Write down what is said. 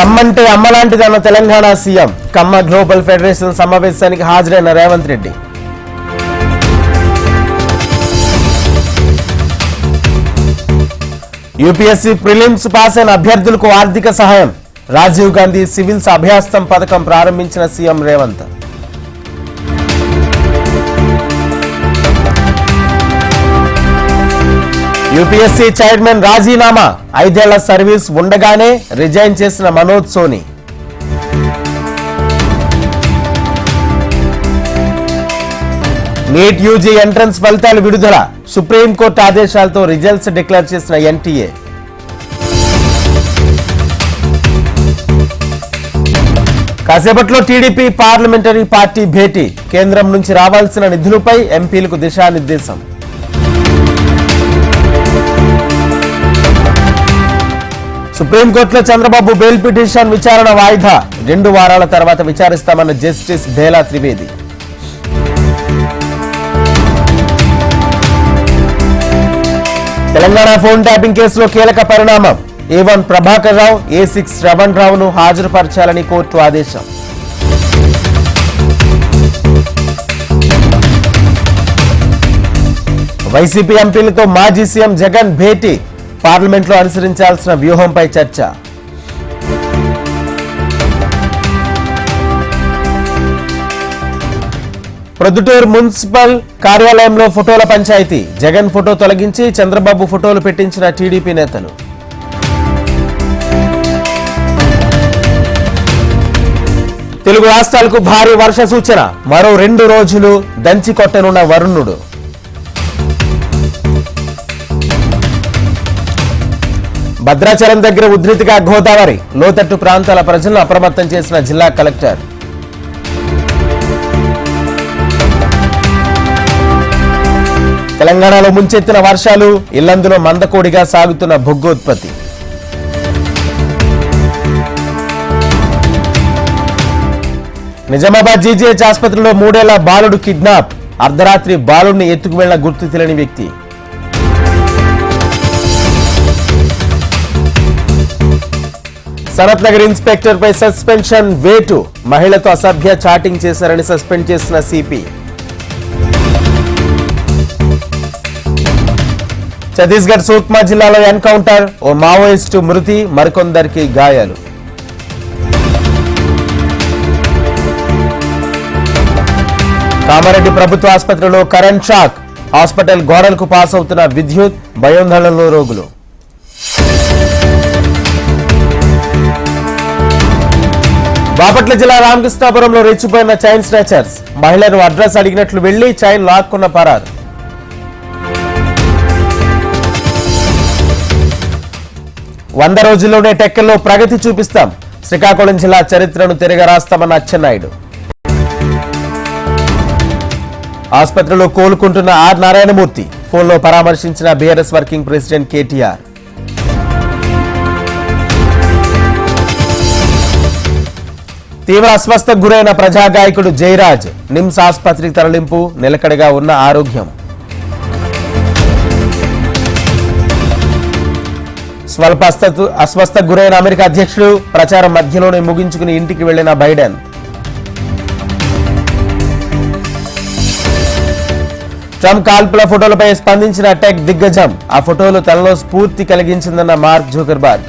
కమ్మంటే అమ్మలాంటిదన్న Telangana CM Kamma global federation సమావేశానికి హాజరైన Revanth Reddy. UPSC prelims pass అయిన అభ్యర్థులకు ఆర్థిక సహాయం. రాజీవ్ గాంధీ సివిల్స్ అభ్యాస్తం పథకం ప్రారంభించిన సీఎం రేవంత్. యూపీఎస్సీ చైర్మన్ రాజీనామా. ఐదేళ్ళ సర్వీస్ ఉండగానే రిజైన్ చేసిన Manoj Soni. NEET UG entrance ఫలితాలు విడుదల. సుప్రీంకోర్టు ఆదేశాలతో రిజల్ట్స్ డిక్లేర్ చేసిన ఎన్టీఏ. కాసేపట్లో టీడీపీ పార్లమెంటరీ పార్టీ భేటీ. కేంద్రం నుంచి రావాల్సిన నిధులపై ఎంపీలకు దిశానిర్దేశం. సుప్రీంకోర్టులో చంద్రబాబు బెయిల్ పిటిషన్ విచారణ వాయిదా. రెండు వారాల తర్వాత విచారిస్తామన్న justice Bela Trivedi. Telangana phone tapping కేసులో కీలక పరిణామం. A one Prabhakar Rao A six Shravan రావును హాజరుపరచాలని కోర్టు ఆదేశం. వైసీపీ ఎంపీలతో మాజీ సీఎం జగన్ భేటీ. పార్లమెంట్లో అనుసరించాల్సిన వ్యూహంపై చర్చ. ప్రొద్దుటూరు మున్సిపల్ కార్యాలయంలో ఫోటోల పంచాయతీ. జగన్ ఫోటో తొలగించి చంద్రబాబు ఫోటోలు పెట్టించిన టీడీపీ నేతలు. తెలుగు రాష్ట్రాలకు భారీ వర్ష సూచన. మరో రెండు రోజులు దంచి కొట్టనున్న వరుణుడు. భద్రాచలం దగ్గర ఉధృతిగా గోదావరి లోతట్టు ప్రాంతాల ప్రజలను అప్రమత్తం చేసిన జిల్లా కలెక్టర్. తెలంగాణలో ముంచెత్తిన వర్షాలు ఇల్లందులో మందకోడిగా సాగుతున్న బొగ్గు ఉత్పత్తి నిజామాబాద్ జీజీహెచ్ ఆసుపత్రిలో మూడేళ్ళ బాలుడు కిడ్నాప్. అర్ధరాత్రి బాలుడిని ఎత్తుకు వెళ్ళిన గుర్తు తెలియని వ్యక్తి. సనత్ నగర్ ఇన్స్పెక్టర్ పై సస్పెన్షన్ వేటు. మహిళతో అసభ్య చాటింగ్ చేశారని సస్పెండ్ చేసిన సిపి. ఛత్తీస్గఢ్ సూక్మా జిల్లాలో ఎన్కౌంటర్. ఓ మావోయిస్టు మృతి మరికొందరికి గాయాలు. కామారెడ్డి ప్రభుత్వ ఆసుపత్రిలో కరెంట్ షాక్. హాస్పిటల్ గోడలకు పాస్ అవుతున్న విద్యుత్ భయోందోళనలో రోగులు. బాపట్ల జిల్లా రామకృష్ణాపురంలో రెచ్చిపోయిన చైన్ స్నాచర్స్. మహిళను అడ్రస్ అడిగినట్లు వెళ్ళి చైన్ లాక్కున్న పరారు. వంద రోజుల్లోనే టెక్కల్లో ప్రగతి చూపిస్తాం. శ్రీకాకుళం జిల్లా చరిత్రను తిరగ రాస్తామన్న అచ్చెన్నాయుడు. ఆసుపత్రిలో కోలుకుంటున్న ఆర్. నారాయణమూర్తి ఫోన్లో పరామర్శించిన బీఆర్ఎస్ వర్కింగ్ ప్రెసిడెంట్ కేటీఆర్. తీవ్ర అస్వస్థకు గురైన ప్రజాగాయకుడు జయరాజ్ నిమ్స్ ఆసుపత్రికి తరలింపు నిలకడగా ఉన్న ఆరోగ్యం. స్వల్ప అస్వస్థ అస్వస్థకు గురైన అమెరికా అధ్యక్షుడు ప్రచారం మధ్యలోనే ముగించుకుని ఇంటికి వెళ్ళిన బైడెన్. ట్రంప్ కాల్పుల ఫోటోలపై స్పందించిన టెక్ దిగ్గజం. ఆ ఫోటోలు తనలో స్ఫూర్తి కలిగించిందన్న మార్క్ జూకర్బర్గ్.